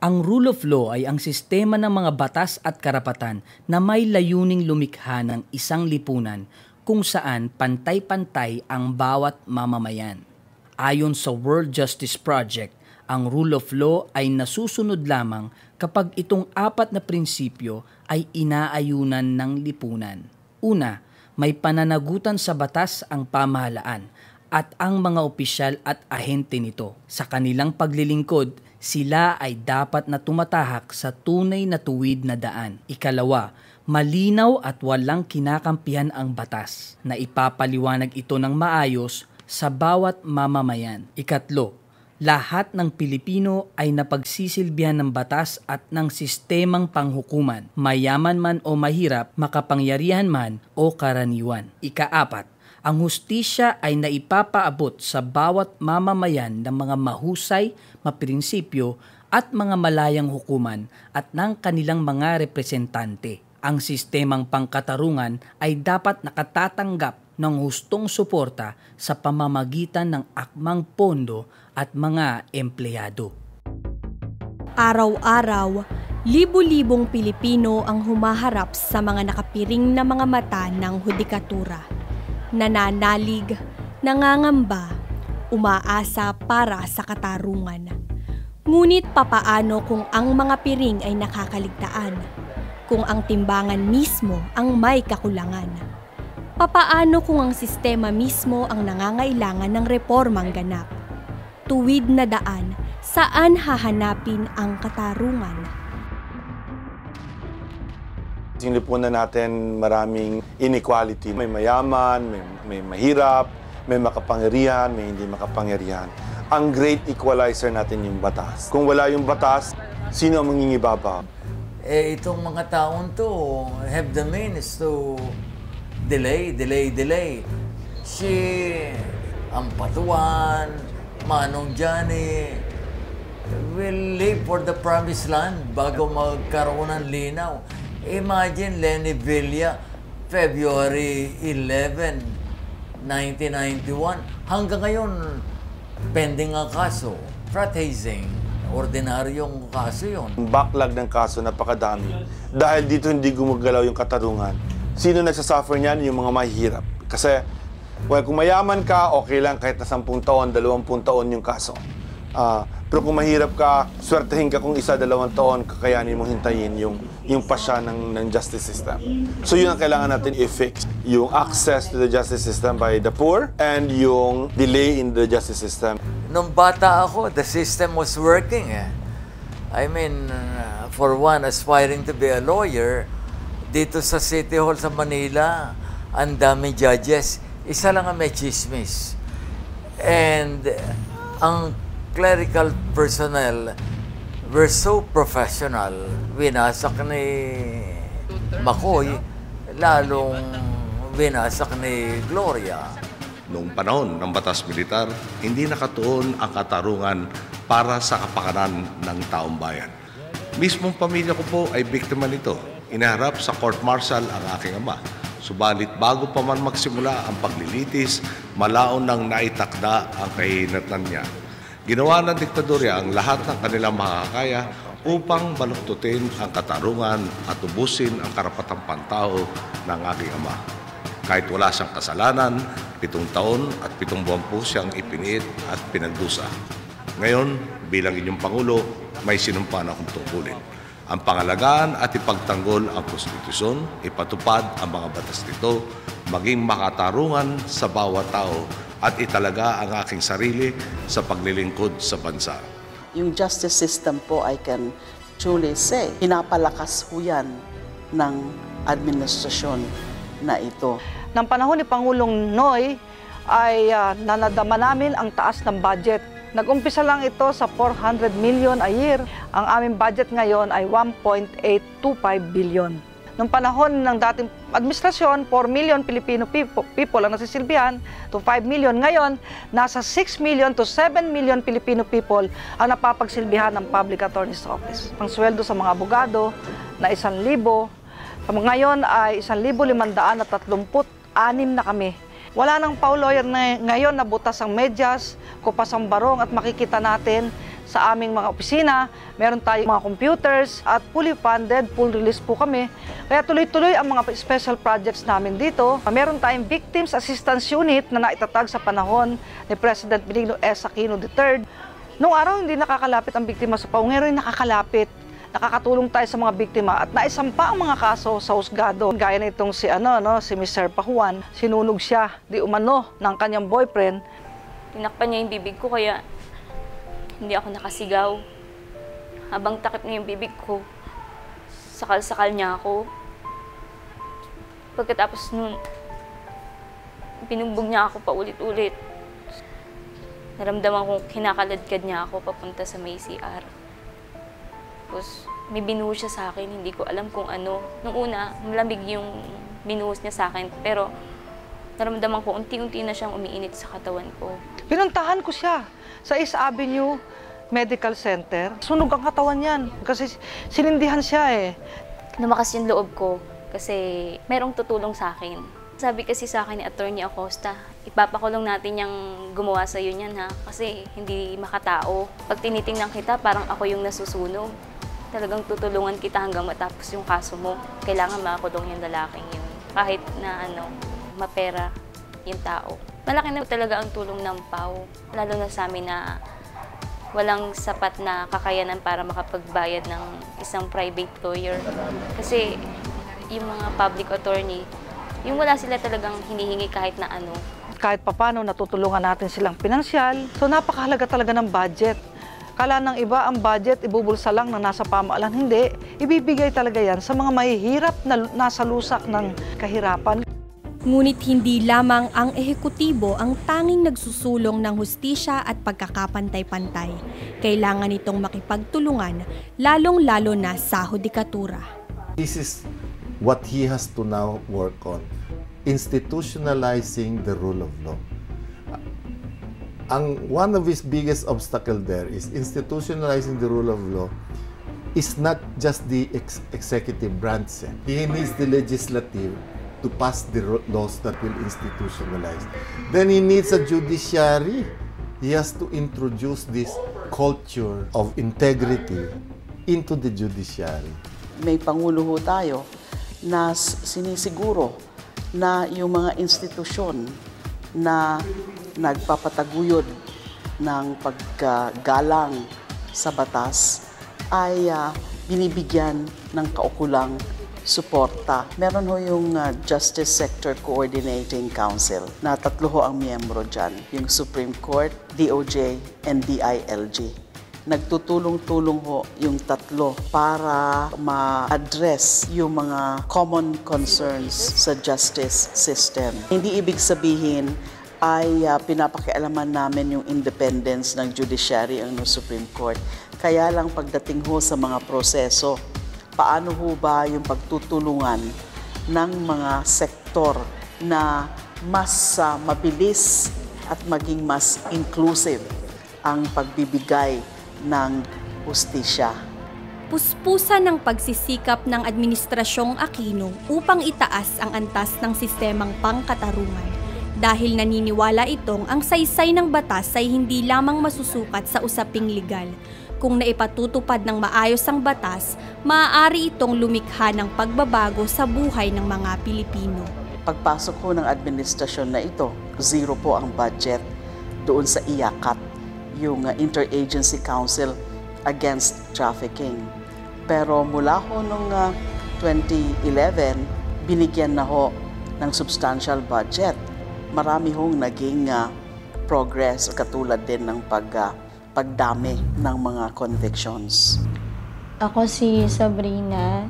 Ang rule of law ay ang sistema ng mga batas at karapatan na may layuning lumikha ng isang lipunan kung saan pantay-pantay ang bawat mamamayan. Ayon sa World Justice Project, ang rule of law ay nasusunod lamang kapag itong apat na prinsipyo ay inaayunan ng lipunan. Una, may pananagutan sa batas ang pamahalaan at ang mga opisyal at ahente nito. Sa kanilang paglilingkod, sila ay dapat na tumatahak sa tunay na tuwid na daan. Ikalawa, malinaw at walang kinakampihan ang batas na ipapaliwanag ito ng maayos sa bawat mamamayan. Ikatlo, lahat ng Pilipino ay napagsisilbihan ng batas at ng sistemang panghukuman, mayaman man o mahirap, makapangyarihan man o karaniwan. Ikaapat, ang hustisya ay naipapaabot sa bawat mamamayan ng mga mahusay, maprinsipyo at mga malayang hukuman at ng kanilang mga representante. Ang sistemang pangkatarungan ay dapat nakatatanggap ng hustong suporta sa pamamagitan ng akmang pondo at mga empleyado. Araw-araw, libu-libong Pilipino ang humaharap sa mga nakapiring na mga mata ng hudikatura nananalig, nangangamba, umaasa para sa katarungan. Ngunit papaano kung ang mga piring ay nakakaligtaan? Kung ang timbangan mismo ang may kakulangan? Papaano kung ang sistema mismo ang nangangailangan ng reformang ganap? Tuwid na daan, saan hahanapin ang katarungan? Yung lipunan natin maraming inequality. May mayaman, may, may mahirap, may makapangyarihan, may hindi makapangyarihan. Ang great equalizer natin yung batas. Kung wala yung batas, sino ang mangingibaba? Eh, itong mga taon to have the means to delay, delay, delay. Si Ampatuan, Manong Johnny, will live for the promised land bago magkaroon ng linaw. Imagine Lenny Villa, February 11, 1991. Hanggang ngayon, pending ang kaso. Frat hazing. Ordinaryong kaso yon. Ang backlog ng kaso, napakadami. Dahil dito hindi gumagalaw yung katarungan. Sino nagsasuffer niyan? Yung mga mahihirap. Kasi, well, kung mayaman ka, okay lang kahit na 10 taon, 20 taon yung kaso. Uh, pero kung mahirap ka, swertehin ka kung isa, dalawang taon, kakayanin mong hintayin yung, yung pasya ng, ng justice system. So yun ang kailangan natin i-fix. Yung access to the justice system by the poor and yung delay in the justice system. Nung bata ako, the system was working eh. I mean, uh, for one, aspiring to be a lawyer, dito sa City Hall sa Manila, ang daming judges. Isa lang ang may chismis. And ang clerical personnel were so professional. Winasak ni Makoy, lalong winasak ni Gloria. Noong panahon ng batas militar, hindi nakatuon ang katarungan para sa kapakanan ng taong bayan. Mismong pamilya ko po ay biktima nito. Inaharap sa court-martial ang aking ama. Subalit bago pa man magsimula ang paglilitis, malaon nang naitakda ang kahinatnan niya Ginawa ng diktadorya ang lahat ng kanilang makakaya upang baluktutin ang katarungan at ubusin ang karapatang pantao ng aking ama. Kahit wala siyang kasalanan, pitong taon at pitong buwan po siyang ipiniit at pinagdusa. Ngayon, bilang inyong Pangulo, may sinumpa na akong tungkulin. Ang pangalagaan at ipagtanggol ang konstitusyon, ipatupad ang mga batas nito, maging makatarungan sa bawat tao at italaga ang aking sarili sa paglilingkod sa bansa. Yung justice system po, I can truly say, pinapalakas ho yan ng administrasyon na ito. Nang panahon ni Pangulong Noy, ay uh, nanadama namin ang taas ng budget. Nag-umpisa lang ito sa 400 million a year. Ang aming budget ngayon ay 1.825 billion. Noong panahon ng dating administrasyon, 4 million Filipino people, people ang nasisilbihan to 5 million. Ngayon, nasa 6 million to 7 million Filipino people ang napapagsilbihan ng Public Attorney's Office. Ang sweldo sa mga abogado na 1,000. Ngayon ay 1,536 na kami. Wala nang Paul lawyer na ngayon na butas ang medyas, kupas ang barong at makikita natin sa aming mga opisina. Meron tayong mga computers at fully funded, full release po kami. Kaya tuloy-tuloy ang mga special projects namin dito. Meron tayong Victims Assistance Unit na naitatag sa panahon ni President Benigno S. Aquino III. Noong araw hindi nakakalapit ang biktima sa pao, ngayon nakakalapit nakakatulong tayo sa mga biktima at naisampa ang mga kaso sa husgado. Gaya nitong si ano no, si Mr. Pahuan, sinunog siya di umano ng kanyang boyfriend. Tinakpan niya yung bibig ko kaya hindi ako nakasigaw. Habang takip na yung bibig ko, sakal-sakal niya ako. Pagkatapos nun, binugbog niya ako pa ulit-ulit. Naramdaman kong kinakaladkad niya ako papunta sa may CR. Tapos, may binuhos siya sa akin, hindi ko alam kung ano. Nung una, malamig yung binuhos niya sa akin, pero naramdaman ko unti-unti na siyang umiinit sa katawan ko. Pinuntahan ko siya sa East Avenue Medical Center. Sunog ang katawan niyan kasi sinindihan siya eh. Lumakas yung loob ko kasi merong tutulong sa akin. Sabi kasi sa akin ni Attorney Acosta, ipapakulong natin yung gumawa sa iyo niyan ha kasi hindi makatao. Pag tinitingnan kita, parang ako yung nasusunog. Talagang tutulungan kita hanggang matapos yung kaso mo. Kailangan makakulong yung lalaking yun. Kahit na ano, mapera yung tao. Malaki na talaga ang tulong ng PAW, lalo na sa amin na walang sapat na kakayanan para makapagbayad ng isang private lawyer. Kasi yung mga public attorney, yung wala sila talagang hinihingi kahit na ano. Kahit papano natutulungan natin silang pinansyal. So napakahalaga talaga ng budget. Kala ng iba ang budget ibubulsa lang na nasa pamahalaan. Hindi, ibibigay talaga yan sa mga mahihirap na nasa lusak ng kahirapan. Ngunit hindi lamang ang ehekutibo ang tanging nagsusulong ng hustisya at pagkakapantay-pantay. Kailangan itong makipagtulungan, lalong-lalo na sa hudikatura. This is what he has to now work on institutionalizing the rule of law. Ang one of his biggest obstacle there is institutionalizing the rule of law is not just the ex- executive branch. He needs the legislative to pass the laws that will institutionalize. Then he needs a judiciary. He has to introduce this culture of integrity into the judiciary. May Pangulo ho tayo na sinisiguro na yung mga institusyon na nagpapataguyod ng paggalang sa batas ay ah, binibigyan ng kaukulang suporta. Meron ho yung ah, Justice Sector Coordinating Council na tatlo ho ang miyembro dyan. Yung Supreme Court, DOJ, and DILG nagtutulong-tulong ho yung tatlo para ma-address yung mga common concerns sa justice system. Hindi ibig sabihin ay ah, pinapakialaman namin yung independence ng judiciary ng Supreme Court. Kaya lang pagdating ho sa mga proseso, paano ho ba yung pagtutulungan ng mga sektor na mas ah, mabilis at maging mas inclusive ang pagbibigay ng hustisya. Puspusan ng pagsisikap ng Administrasyong Aquino upang itaas ang antas ng sistemang pangkatarungan dahil naniniwala itong ang saysay ng batas ay hindi lamang masusukat sa usaping legal. Kung naipatutupad ng maayos ang batas, maaari itong lumikha ng pagbabago sa buhay ng mga Pilipino. Pagpasok ko ng administrasyon na ito, zero po ang budget doon sa IACAT, yung uh, Interagency Council Against Trafficking. Pero mula ho nung uh, 2011, binigyan na ho ng substantial budget. Marami hong naging uh, progress katulad din ng pag, uh, pagdami ng mga convictions. Ako si Sabrina,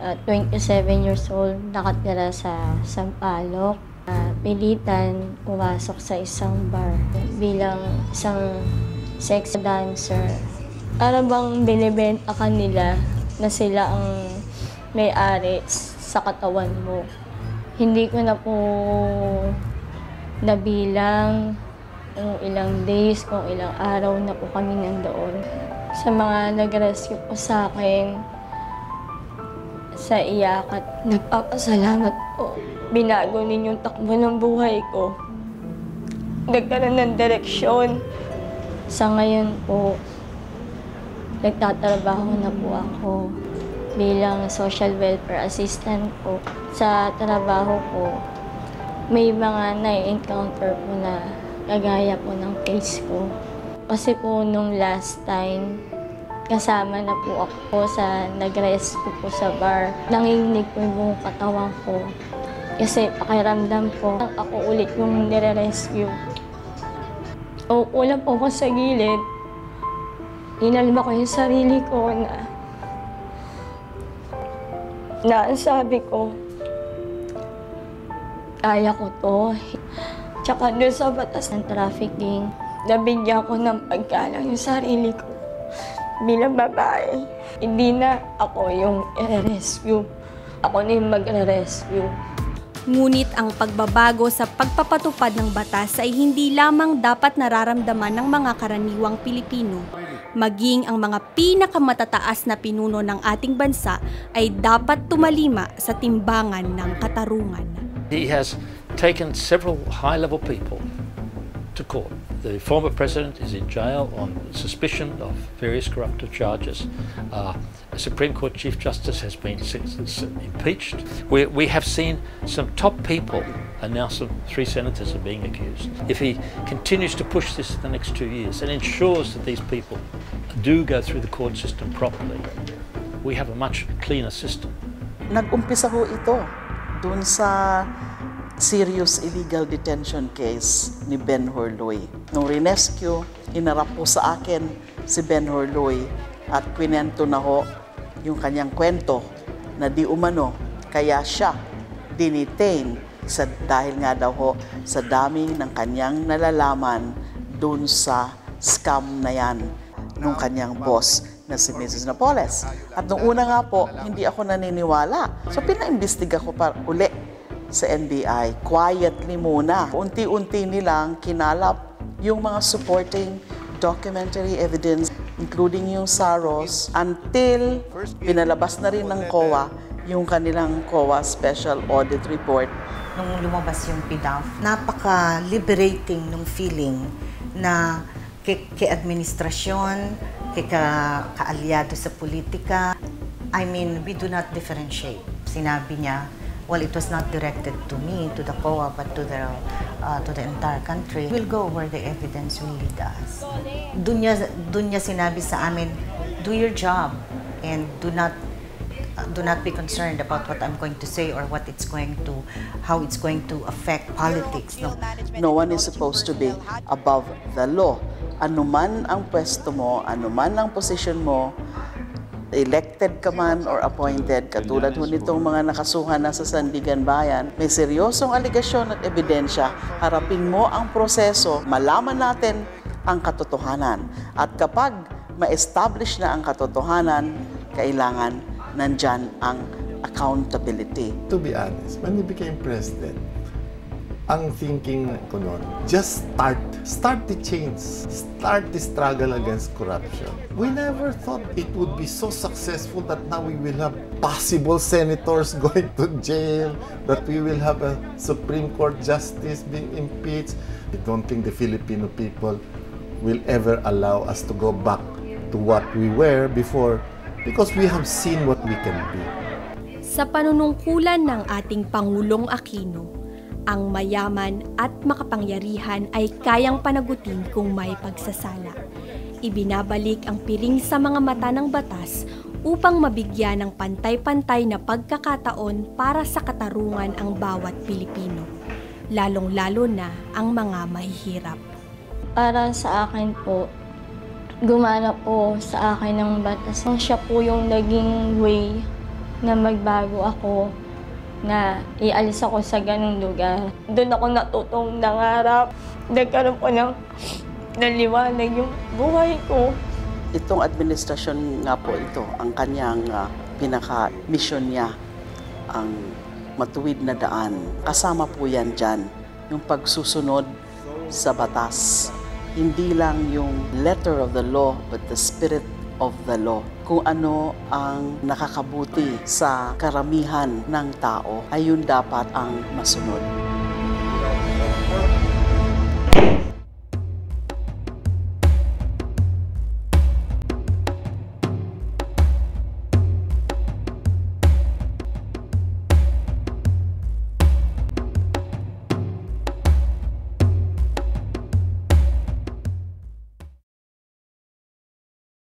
uh, 27 years old, nakatira sa Sampaloc. Uh, pilitan pumasok sa isang bar bilang isang sex dancer. Para bang binibenta ka nila na sila ang may-ari sa katawan mo. Hindi ko na po nabilang kung ilang days, kung ilang araw na po kami nandoon. Sa mga nag-rescue po sa akin, sa iyakat, nagpapasalamat po. Binago ninyong takbo ng buhay ko. Nagkaroon ng direksyon. Sa ngayon po, nagtatrabaho na po ako bilang social welfare assistant po. Sa trabaho po, may mga na-encounter po na kagaya po ng case ko. Kasi po nung last time, kasama na po ako sa nag-rescue po sa bar. Nanginginig po yung katawan ko. Kasi pakiramdam ko, ako ulit yung nire-rescue. O ulam po ako sa gilid. Inalma ko yung sarili ko na na ang sabi ko, kaya ko to. Tsaka doon sa batas ng trafficking, nabigyan ko ng paggalang yung sarili ko bilang babae. Hindi na ako yung i-rescue. Ako na yung magre-rescue. Ngunit ang pagbabago sa pagpapatupad ng batas ay hindi lamang dapat nararamdaman ng mga karaniwang Pilipino. Maging ang mga pinakamatataas na pinuno ng ating bansa ay dapat tumalima sa timbangan ng katarungan. He has taken several high-level people to court. The former president is in jail on suspicion of various corruptive charges. Uh, a Supreme Court Chief Justice has been impeached. We, we have seen some top people, and now some three senators are being accused. If he continues to push this in the next two years and ensures that these people do go through the court system properly, we have a much cleaner system. Nag-umpisa ito dun sa serious illegal detention case ni Ben Horloy. Nung rinescue, hinarap po sa akin si Ben Horloy at kwento na ho yung kanyang kwento na di umano kaya siya dinitain sa, dahil nga daw ho sa dami ng kanyang nalalaman dun sa scam na yan nung kanyang boss na si Mrs. Napoles. At nung una nga po, hindi ako naniniwala. So pinaimbestiga ko pa uli sa NBI. Quietly muna. Unti-unti nilang kinalap yung mga supporting documentary evidence including yung SAROS until pinalabas na rin ng COA yung kanilang COA Special Audit Report nung lumabas yung PDAF, napaka-liberating nung feeling na kay, kay administrasyon, kay ka, kaalyado sa politika. I mean, we do not differentiate. Sinabi niya, well, it was not directed to me, to the COA, but to the, uh, to the entire country. We'll go where the evidence will lead us. Doon niya, doon niya sinabi sa amin, do your job and do not uh, do not be concerned about what I'm going to say or what it's going to, how it's going to affect politics. No? No one is supposed to be above the law. Anuman ang pwesto mo, anuman ang position mo, elected ka man or appointed, katulad ho nitong mga nakasuhan na sa Sandigan Bayan, may seryosong aligasyon at ebidensya, harapin mo ang proseso, malaman natin ang katotohanan. At kapag ma-establish na ang katotohanan, kailangan nandyan ang accountability. To be honest, when he became president, ang thinking ko noon, just start. Start the change. Start the struggle against corruption. We never thought it would be so successful that now we will have possible senators going to jail, that we will have a Supreme Court justice being impeached. I don't think the Filipino people will ever allow us to go back to what we were before because we have seen what we can be. Sa panunungkulan ng ating Pangulong Aquino, ang mayaman at makapangyarihan ay kayang panagutin kung may pagsasala. Ibinabalik ang piring sa mga mata ng batas upang mabigyan ng pantay-pantay na pagkakataon para sa katarungan ang bawat Pilipino, lalong-lalo na ang mga mahihirap. Para sa akin po, gumana po sa akin ng batas. Siya po yung naging way na magbago ako na ialis ako sa ganung lugar. Doon ako natutong nangarap. Nagkaroon po ng naliwanag yung buhay ko. Itong administrasyon nga po ito, ang kanyang ah, pinaka-mission niya, ang matuwid na daan. Kasama po yan dyan, yung pagsusunod sa batas. Hindi lang yung letter of the law, but the spirit of the law. Kung ano ang nakakabuti sa karamihan ng tao, ayun dapat ang masunod.